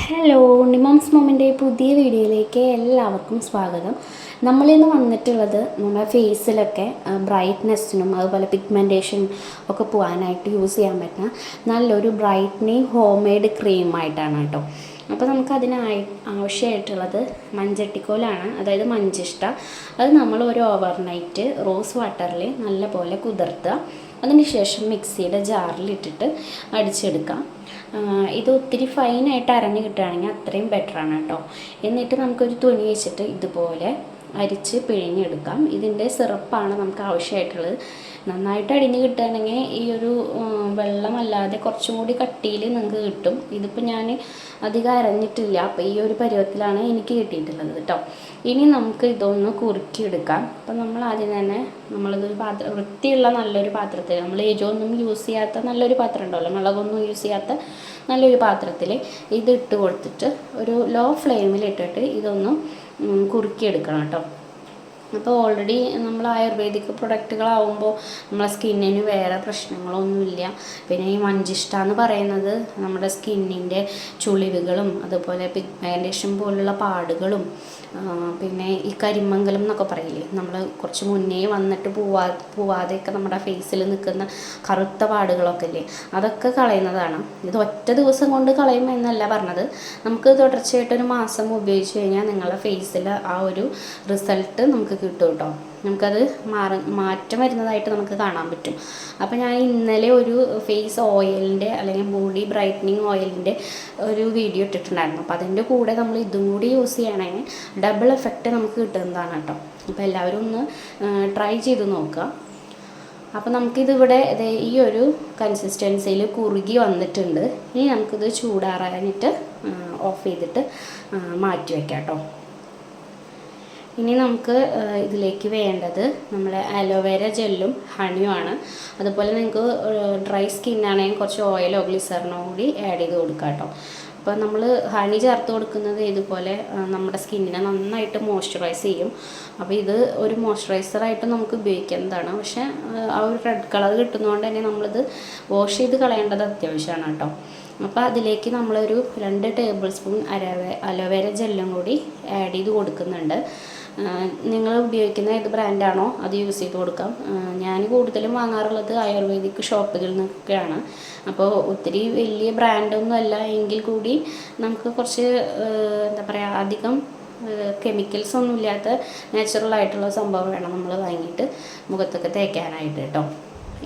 Hello നിമോംസ് മോമിന്റെ പുതിയ വീഡിയോയിലേക്ക് എല്ലാവർക്കും സ്വാഗതം. നമ്മളിന്ന് വന്നിട്ടുള്ളത് നമ്മുടെ ഫേസിലൊക്കെ ബ്രൈറ്റ്നെസ്സിനും അതുപോലെ പിഗ്മെന്റേഷൻ ഒക്കെ പോകാനായിട്ട് യൂസ് ചെയ്യാൻ പറ്റുന്ന നല്ലൊരു ബ്രൈറ്റ്നിങ് ഹോം മെയ്ഡ് ക്രീമായിട്ടാണ് കേട്ടോ. അപ്പോൾ നമുക്ക് അതിനായി ആവശ്യമായിട്ടുള്ളത് മഞ്ചട്ടിക്കോലാണ് അതായത് മഞ്ചിഷ്ട. അത് നമ്മൾ ഒരു ഓവർനൈറ്റ് റോസ് വാട്ടറിൽ നല്ലപോലെ കുതിർത്തുക. അതിനുശേഷം മിക്സിയുടെ ജാറിലിട്ടിട്ട് അടിച്ചെടുക്കാം. ഇത് ഒത്തിരി ഫൈനായിട്ട് അരഞ്ഞ് കിട്ടുകയാണെങ്കിൽ അത്രയും ബെറ്ററാണ് കേട്ടോ. എന്നിട്ട് നമുക്കൊരു തുണി വെച്ചിട്ട് ഇതുപോലെ അരിച്ച് പിഴിഞ്ഞെടുക്കാം. ഇതിന്റെ സിറപ്പാണ് നമുക്ക് ആവശ്യമായിട്ടുള്ളത്. നന്നായിട്ട് അടിഞ്ഞ് കിട്ടുകയാണെങ്കിൽ ഈ ഒരു വെള്ളമല്ലാതെ കുറച്ചും കൂടി കട്ടിയിൽ നിങ്ങൾക്ക് കിട്ടും. ഇതിപ്പോൾ ഞാൻ അധികം അരഞ്ഞിട്ടില്ല. അപ്പോൾ ഈ ഒരു പരുവത്തിലാണ് എനിക്ക് കിട്ടിയിട്ടുള്ളത് കേട്ടോ. ഇനി നമുക്ക് ഇതൊന്ന് കുറുക്കിയെടുക്കാം. അപ്പോൾ നമ്മൾ ആദ്യം തന്നെ നമ്മളിതൊരു പാത്രം വൃത്തിയുള്ള നല്ലൊരു പാത്രത്തിൽ നമ്മൾ എരിവൊന്നും യൂസ് ചെയ്യാത്ത നല്ലൊരു പാത്രം ഉണ്ടല്ലോ മുളകൊന്നും യൂസ് ചെയ്യാത്ത നല്ലൊരു പാത്രത്തിൽ ഇതിട്ട് ഇട്ട് കൊടുത്തിട്ട് ഒരു ലോ ഫ്ലെയിമിൽ ഇട്ടിട്ട് ഇതൊന്ന് കുറുക്കിയെടുക്കണം കേട്ടോ. അപ്പോൾ ഓൾറെഡി നമ്മൾ ആയുർവേദിക് പ്രൊഡക്റ്റുകളാവുമ്പോൾ നമ്മളെ സ്കിന്നിന് വേറെ പ്രശ്നങ്ങളൊന്നുമില്ല. പിന്നെ ഈ മഞ്ചിഷ്ട എന്ന് പറയുന്നത് നമ്മുടെ സ്കിന്നിന്റെ ചുളിവുകളും അതുപോലെ പിഗ്മെന്റേഷൻ പോലുള്ള പാടുകളും പിന്നെ ഈ കരിമംഗലം എന്നൊക്കെ പറയില്ലേ? നമ്മൾ കുറച്ച് മുന്നേ വന്നിട്ട് പോവാ പോവാതെയൊക്കെ നമ്മുടെ ഫേസിൽ നിൽക്കുന്ന കറുത്ത പാടുകളൊക്കെ ഇല്ലേ? അതൊക്കെ കളയുന്നതാണ്. ഇത് ഒറ്റ ദിവസം കൊണ്ട് കളയും എന്നല്ല പറഞ്ഞത്. നമുക്ക് തുടർച്ചയായിട്ട് ഒരു മാസം ഉപയോഗിച്ച് കഴിഞ്ഞാൽ നിങ്ങളുടെ ഫേസിൽ ആ ഒരു റിസൾട്ട് നമുക്ക് കിട്ടും കേട്ടോ നമുക്കത് മാറ മാറ്റം വരുന്നതായിട്ട് നമുക്ക് കാണാൻ പറ്റും. അപ്പോൾ ഞാൻ ഇന്നലെ ഒരു ഫേസ് ഓയിലിന്റെ അല്ലെങ്കിൽ ബോഡി ബ്രൈറ്റനിങ് ഓയിലിന്റെ ഒരു വീഡിയോ ഇട്ടിട്ടുണ്ടായിരുന്നു. അപ്പോൾ അതിന്റെ കൂടെ നമ്മൾ ഇതും കൂടി യൂസ് ചെയ്യണമെങ്കിൽ ഡബിൾ എഫക്റ്റ് നമുക്ക് കിട്ടുന്നതാണ് കേട്ടോ. അപ്പോൾ എല്ലാവരും ഒന്ന് ട്രൈ ചെയ്ത് നോക്കുക. അപ്പോൾ നമുക്കിതിവിടെ ഈ ഒരു കൺസിസ്റ്റൻസിയിൽ കുറുകി വന്നിട്ടുണ്ട്. ഇനി നമുക്കിത് ചൂടാറാനിട്ട് ഓഫ് ചെയ്തിട്ട് മാറ്റി വയ്ക്കാം കേട്ടോ. ഇനി നമുക്ക് ഇതിലേക്ക് വേണ്ടത് നമ്മുടെ അലോവേര ജെല്ലും ഹണിയുമാണ് അതുപോലെ നിങ്ങൾക്ക് ഡ്രൈ സ്കിന്നാണെങ്കിൽ കുറച്ച് ഓയിലോ ഗ്ലിസറിനോ കൂടി ആഡ് ചെയ്ത് കൊടുക്കാം കേട്ടോ. അപ്പോൾ നമ്മൾ ഹണി ചേർത്ത് കൊടുക്കുന്നത് ഇതുപോലെ നമ്മുടെ സ്കിന്നിനെ നന്നായിട്ട് മോയ്സ്ചറൈസ് ചെയ്യും. അപ്പോൾ ഇത് ഒരു മോയ്സ്ചറൈസറായിട്ട് നമുക്ക് ഉപയോഗിക്കുന്നതാണ് പക്ഷേ ആ, ഒരു റെഡ് കളർ കിട്ടുന്നതുകൊണ്ട് തന്നെ നമ്മളിത് വാഷ് ചെയ്ത് കളയേണ്ടത് അത്യാവശ്യമാണ് കേട്ടോ. അപ്പോൾ അതിലേക്ക് നമ്മളൊരു രണ്ട് ടേബിൾ സ്പൂൺ അലോവേര ജെല്ലും കൂടി ആഡ് ചെയ്ത് കൊടുക്കുന്നുണ്ട്. നിങ്ങൾ ഉപയോഗിക്കുന്ന ഏത് ബ്രാൻഡാണോ അത് യൂസ് ചെയ്ത് കൊടുക്കാം. ഞാൻ കൂടുതലും വാങ്ങാറുള്ളത് ആയുർവേദിക് ഷോപ്പുകളിൽ നിന്നൊക്കെയാണ്. അപ്പോൾ ഒത്തിരി വലിയ ബ്രാൻഡൊന്നും അല്ല. എങ്കിൽ കൂടി നമുക്ക് കുറച്ച് എന്താ പറയുക അധികം കെമിക്കൽസ് ഒന്നും ഇല്ലാത്ത നാച്ചുറൽ ആയിട്ടുള്ള സംഭവം വേണം നമ്മൾ വാങ്ങിയിട്ട് മുഖത്തൊക്കെ തേക്കാനായിട്ട് കേട്ടോ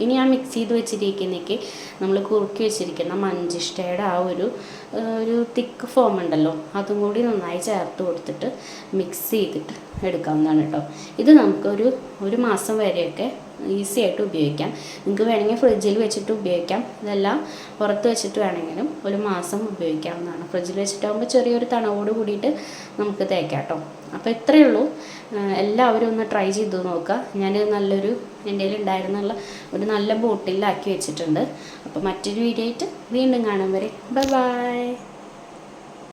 ഇനി ആ മിക്സ് ചെയ്ത് വെച്ചിരിക്കുന്നേക്ക് നമ്മൾ കുറുക്കി വെച്ചിരിക്കുന്ന മഞ്ചിഷ്ടയുടെ ആ ഒരു ഒരു തിക്ക് ഫോം ഉണ്ടല്ലോ. അതും കൂടി നന്നായി ചേർത്ത് കൊടുത്തിട്ട് മിക്സ് ചെയ്തിട്ട് എടുക്കാവുന്നതാണ് കേട്ടോ ഇത് നമുക്കൊരു ഒരു മാസം വരെയൊക്കെ ഈസി ആയിട്ട് ഉപയോഗിക്കാം. നിങ്ങൾക്ക് വേണമെങ്കിൽ ഫ്രിഡ്ജിൽ വെച്ചിട്ട് ഉപയോഗിക്കാം. ഇതെല്ലാം പുറത്ത് വെച്ചിട്ട് വേണമെങ്കിലും ഒരു മാസം ഉപയോഗിക്കാവുന്നതാണ്. ഫ്രിഡ്ജിൽ വെച്ചിട്ടാകുമ്പോൾ ചെറിയൊരു തണവോട് കൂടിയിട്ട് നമുക്ക് തേക്കാം കേട്ടോ അപ്പോൾ ഇത്രയേ ഉള്ളൂ. എല്ലാവരും ഒന്ന് ട്രൈ ചെയ്ത് നോക്കുക. ഞാൻ നല്ലൊരു എന്റെ ഉണ്ടായിരുന്നുള്ള ഒരു നല്ല ബോട്ടിലാക്കി വെച്ചിട്ടുണ്ട്. അപ്പോൾ മറ്റൊരു വീഡിയോ ആയിട്ട് വീണ്ടും കാണാൻ വരെ. Bye bye.